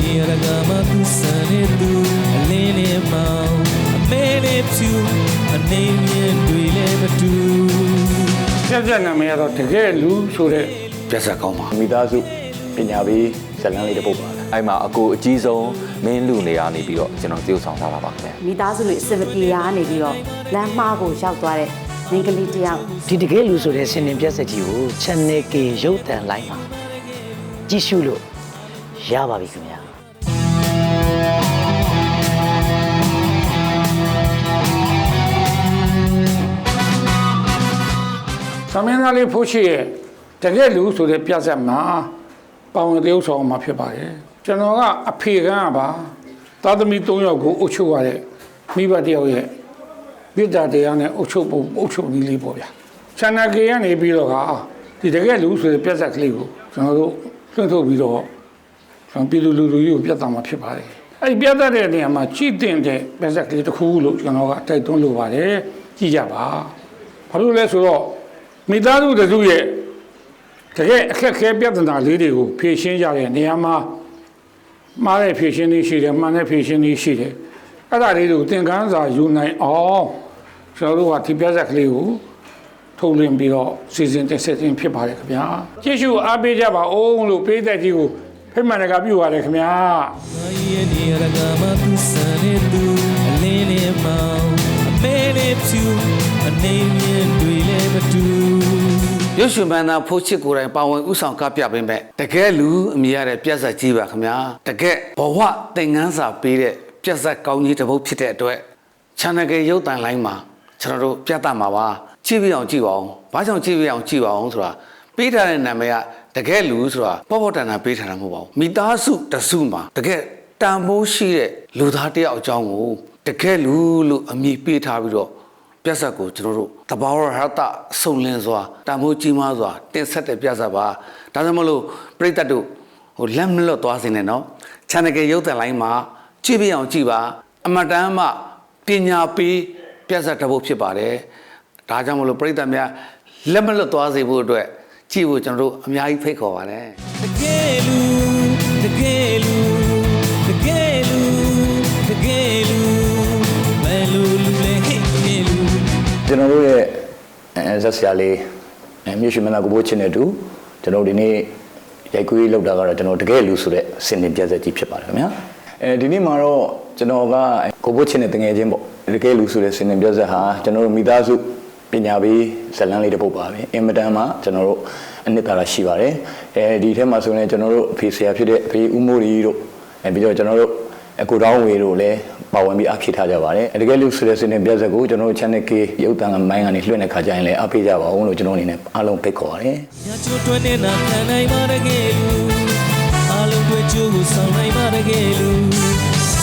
နေရကမသူစံနေသူအလင်းနဲ့မောင်အမေနဲ့ဖြူအနေမြင်တွေ့လဲမတူပြပြနာမည်ကတော့တကယ်လူဆိုတဲ့ပြဿနာကောင်းပါမိသားစုပညာပေးဇလန်းလေးတစ်ပုဒ်ပါအဲ့မှာအကိုအကြီးဆုံးမင်းလူနေရာနေပြီးတော့ကျွန်တော်တရုတ်ဆောင်လာတာပါခင်ဗျမိသားစုတွေအစမပြေရနေပြီးတော့လမ်းမှားကိုရောက်သွားတဲ့မင်းကလေးတယောက်ဒီတကယ်လူဆိုတဲ့ဆင်တင်ပြဆက်ကြီးကို Channel K ရုပ်သံလိုင်းမှာကြည့်ရှုလို့ရပါပြီခင်ဗျာ သမင်းသားလေးဖိုးရှိရဲ့တကယ်လူဆိုတဲ့ပြက်ဆက်မှာပေါဝင်တရုပ်ဆောင်မှာဖြစ်ပါတယ်ကျွန်တော်ကအဖေကန်းကပါသားသမီး၃ယောက်ကိုအုပ်ချုပ်ရတဲ့မိဘတစ်ယောက်ရဲ့ပြစ်တာတရားနဲ့အုပ်ချုပ်ဖို့အုပ်ချုပ်နည်းလေးပေါ့ဗျာချန်နယ်ကေကနေပြီးတော့ကဒီတကယ်လူဆိုတဲ့ပြက်ဆက်ကလေးကိုကျွန်တော်တို့လွှင့်ထုတ်ပြီးတော့ကျွန်တော်ပြည်သူလူထုကြီးကိုပြတ်သားမှာဖြစ်ပါတယ်အဲ့ဒီပြတ်သားတဲ့နေရာမှာကြည်တင်တဲ့ပြက်ဆက်ကလေးတစ်ခုလို့ကျွန်တော်ကတိုက်တွန်းလိုပါတယ်ကြည့်ကြပါဘာလို့လဲဆိုတော့ မိသားစုတစ်စုရဲ့တကယ်အခက်အခဲပြဿနာလေးတွေကိုဖြေရှင်းကြတဲ့နေရာမှာမှားတဲ့ဖြည့်ရှင်းလေးရှိတယ်မှန်တဲ့ဖြည့်ရှင်းလေးရှိတယ်အဲ့ဒါလေးတွေကိုသင်ခန်းစာယူနိုင်အောင်ကျွန်တော်တို့ကဒီပြဇက်ကလေးကိုထုတ်လင်းပြီးတော့စီစဉ်တက်ဆက်ခြင်းဖြစ်ပါတယ်ခင်ဗျာကြည့်ရှုအားပေးကြပါအောင်လို့ပေးတဲ့ကြီးကိုဖိမှန်တကပြုပါတယ်ခင်ဗျာငါရဲ့နေရကမှသူစံနေသူအလင်းလေးမောင်အမဲလေးဖြူအနေမြင်တွေလည်းမတူ ရုပ်ရှင်ဘန္နာဖိုးချစ်ကိုယ်တိုင်ပါဝင်ဥဆောင်ကပြပေးမဲ့တကယ်လူအမြင်ရတဲ့ပြက်ဆက်ကြီးပါခင်ဗျာတကယ်ဘဝသင်ငန်းစာပေးတဲ့ပြက်ဆက်ကောင်းကြီးတစ်ပုဒ်ဖြစ်တဲ့အတွက် channel ကရုပ်တန်လိုင်းမှာကျွန်တော်တို့ပြတ်တတ်မှာပါကြည့်ပြအောင်ကြည့်ပါအောင်ဘာကြောင့်ကြည့်ပြအောင်ကြည့်ပါအောင်ဆိုတာပေးထားတဲ့နာမည်ကတကယ်လူဆိုတာပေါ့ပေါ့တန်တန်ပေးထားတာမဟုတ်ပါဘူးမိသားစုတစ်စုမှာတကယ်တန်ဖိုးရှိတဲ့လူသားတစ်ယောက်အကြောင်းကိုတကယ်လူလို့အမည်ပေးထားပြီးတော့ ပြဿနာကိုကျွန်တော်တို့တဘာဝရဟတစုံလင်စွာတန်ဖိုးကြီးမားစွာတင်ဆက်တဲ့ပြဿနာပါဒါကြောင့်မလို့ပြိတ္တတို့ဟိုလက်မလွတ်သွားစေနဲ့နော် channel ကရုပ်သံလိုင်းမှာကြည့်ပြအောင်ကြည့်ပါအမတန်မှပညာပေးပြဿနာတစ်ပုဒ်ဖြစ်ပါတယ်ဒါကြောင့်မလို့ပြိတ္တများလက်မလွတ်သွားစေဖို့အတွက်ကြည့်ဖို့ကျွန်တော်တို့အများကြီးဖိတ်ခေါ်ပါတယ်တကယ်လူတကယ်လူ ကျွန်တော်တို့ရဲ့အဲဇက်ဆရာလေးအဲမြို့ရှိမနာကိုဘိုးချင်းနဲ့တူကျွန်တော်တို့ဒီနေ့ရိုက်ကူးရေးလောက်တာကတော့ကျွန်တော်တကယ်လူဆိုတဲ့စင်တင်ပြဆက်ကြီးဖြစ်ပါတယ်ခင်ဗျာအဲဒီနေ့မှာတော့ကျွန်တော်ကကိုဘိုးချင်းနဲ့တငယ်ချင်းပေါ့တကယ်လူဆိုတဲ့စင်တင်ပြဆက်ဟာကျွန်တော်တို့မိသားစုပညာပေးဇတ်လန်းလေးတစ်ပုဒ်ပါပဲအင်မတန်မှကျွန်တော်တို့အနှစ်သာရရှိပါတယ်အဲဒီထဲမှာဆိုရင်ကျွန်တော်တို့အဖေဆရာဖြစ်တဲ့အဖေဦးမိုးရီတို့အဲပြီးတော့ကျွန်တော်တို့ အကူတောင်းဝေတို့လည်းပါဝင်ပြီးအားဖြည့်ထားကြပါတယ်။တကယ်လို့ဆိုတဲ့စင်တင်ပြဆက်ကိုကျွန်တော်တို့ channel K ရုပ်သံကမိုင်းကနေလွှင့်တဲ့ခါကျရင်လည်းအားပေးကြပါအောင်လို့ကျွန်တော်အနေနဲ့အားလုံးဖိတ်ခေါ်ပါတယ်။ညာချိုတွင်နေတာခံနိုင်ပါတကယ်လူအလုံးတွေချိုးကိုဆောင်နိုင်ပါတကယ်လူ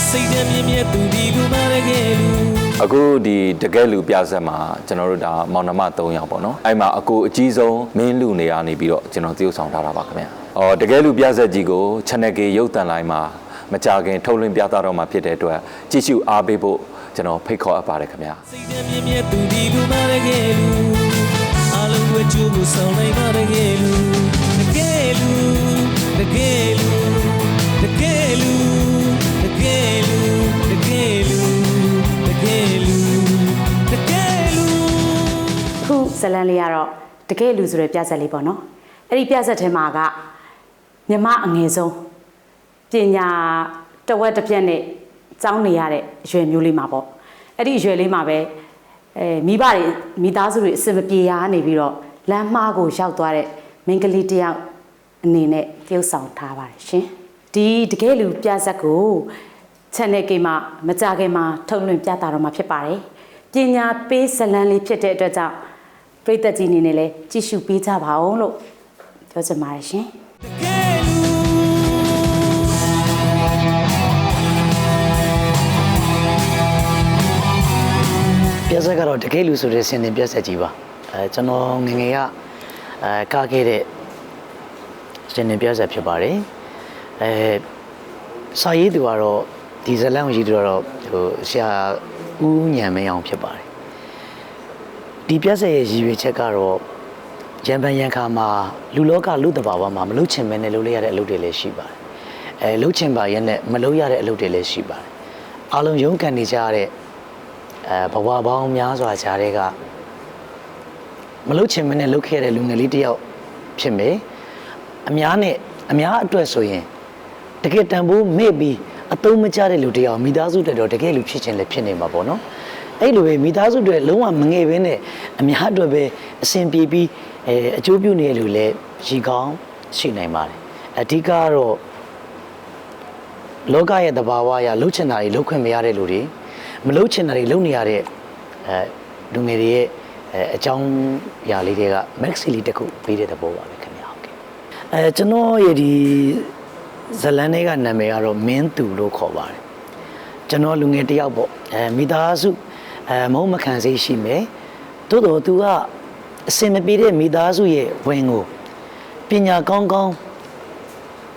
စိတ်ထဲမြင့်မြတ်သူဒီလူပါတကယ်လူအခုဒီတကယ်လူပြဆက်မှာကျွန်တော်တို့ဒါမောင်နှမ3ယောက်ပေါ့နော်အဲ့မှာအကိုအကြီးဆုံးမင်းလူနေရာနေပြီးတော့ကျွန်တော်တည်ဆောင်ထားတာပါခင်ဗျာအော်တကယ်လူပြဆက်ကြီးကို channel K ရုပ်တံလိုင်းမှာ မကြခင်ထုတ်လွှင့်ပြသတော့မှာဖြစ်တဲ့အတွက်ကြည့်ရှုအားပေးဖို့ကျွန်တော်ဖိတ်ခေါ်အပ်ပါတယ်ခင်ဗျာစိတ်မြင့်မြတ်သူဒီလူမရခဲ့လူအလုံးဝကျိုးကိုဆောင်နိုင်ပါရခဲ့လူတကယ်လူတကယ်လူတကယ်လူတကယ်လူတကယ်လူတကယ်လူတကယ်လူခုဇလန်လေးကတော့တကယ်လူဆိုတဲ့ပြဿက်လေးပေါ့နော်အဲ့ဒီပြဿက်ထဲမှာကမြမအငယ်ဆုံး ပညာတဝက်တစ်ပြက်နဲ့ကျောင်းနေရတဲ့အရွယ်မျိုးလေးမှာပေါ့အဲ့ဒီအရွယ်လေးမှာပဲအဲမိဘတွေမိသားစုတွေအစမပြေရနေပြီးတော့လမ်းမှားကိုရောက်သွားတဲ့မိန်းကလေးတစ်ယောက်အနေနဲ့ပြုတ်ဆောင်ထားပါတယ်ရှင်ဒီတကယ်လူပြဇက်ကို channel ကိမှာမကြခင်မှာထုတ်လွှင့်ပြသတော့မှာဖြစ်ပါတယ်ပညာပေးဇတ်လန်းလေးဖြစ်တဲ့အတွက်ကြောင့်ပရိသတ်ကြီးအနေနဲ့လည်းကြည့်ရှုပေးကြပါအောင်လို့ပြောချင်ပါတယ်ရှင် ပြက်ဆက်ကတော့တကယ်လူဆိုတဲ့စင်တင်ပြက်ဆက်ကြီးပါအဲကျွန်တော်ငယ်ငယ်ကအဲကားခဲ့တဲ့စင်တင်ပြက်ဆက်ဖြစ်ပါတယ်အဲစာရေးသူကတော့ဒီဇလန်ကိုရေးသူကတော့ဟိုဆရာဦးညံမင်းအောင်ဖြစ်ပါတယ်ဒီပြက်ဆက်ရဲ့ရည်ရွယ်ချက်ကတော့ရံပန်ရံခါမှာလူလောကလူတဘာဝမှာမလုချင်မဲနဲ့လုပ်လိုက်ရတဲ့အလုပ်တွေလည်းရှိပါတယ်အဲလုချင်ပါရဲ့နဲ့မလုပ်ရတဲ့အလုပ်တွေလည်းရှိပါတယ်အားလုံးရုန်းကန်နေကြရတဲ့ အဲဘဝပေါင်းများစွာခြားတဲ့ကမလုတ်ချင်မနဲ့လုတ်ခဲ့တဲ့လူငယ်လေးတစ်ယောက်ဖြစ်မယ်အများနဲ့အများအတွက်ဆိုရင်တကယ်တန်ဖိုးမေ့ပြီးအသုံးမကျတဲ့လူတစ်ယောက်မိသားစုတွေတော့တကယ်လူဖြစ်ချင်းလည်းဖြစ်နေမှာပေါ့နော်အဲ့လိုပဲမိသားစုတွေလုံးဝမငယ်ဘဲနဲ့အများအတွက်ပဲအဆင်ပြေပြီးအဲအကျိုးပြုနေတဲ့လူလည်းရှိကောင်းရှိနိုင်ပါတယ်အဓိကကတော့လောကရဲ့သဘာဝအရလှုပ်ချင်တာတွေလှုပ်ခွင့်မရတဲ့လူတွေ မလှုပ်ချင်တာတွေလှုပ်နေရတဲ့အဲလူငယ်တွေရဲ့အဲအကြောင်းအရာလေးတွေက maxi လေးတစ်ခုပေးတဲ့သဘောပါပဲခင်ဗျာဟုတ်ကဲ့အဲကျွန်တော်ရဲ့ဒီဇလန်တွေကနာမည်ကတော့မင်းသူလို့ခေါ်ပါတယ်ကျွန်တော်လူငယ်တစ်ယောက်ပေါ့အဲမိသားစုအဲမုံမခံစိတ်ရှိမယ်တိုးတော်သူကအစင်မပြေတဲ့မိသားစုရဲ့ဝင်ကိုပညာကောင်းကောင်း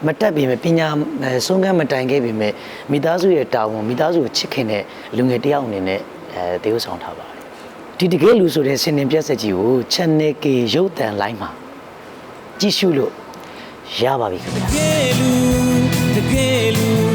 မတက်ပြီမဲ့ပညာအဲဆုံးကမ်းမတိုင်ခဲ့ပြီမဲ့မိသားစုရဲ့တာဝန်မိသားစုကိုချစ်ခင်တဲ့လူငယ်တစ်ယောက်အနေနဲ့အဲတေးဥဆောင်ထားပါတယ်ဒီတကယ်လူဆိုတဲ့စင်တင်ပြက်ဆက်ကြီးကို channel K ရုပ်တံလိုင်းမှာကြည့်ရှုလို့ရပါပြီခင်ဗျာတကယ်လူ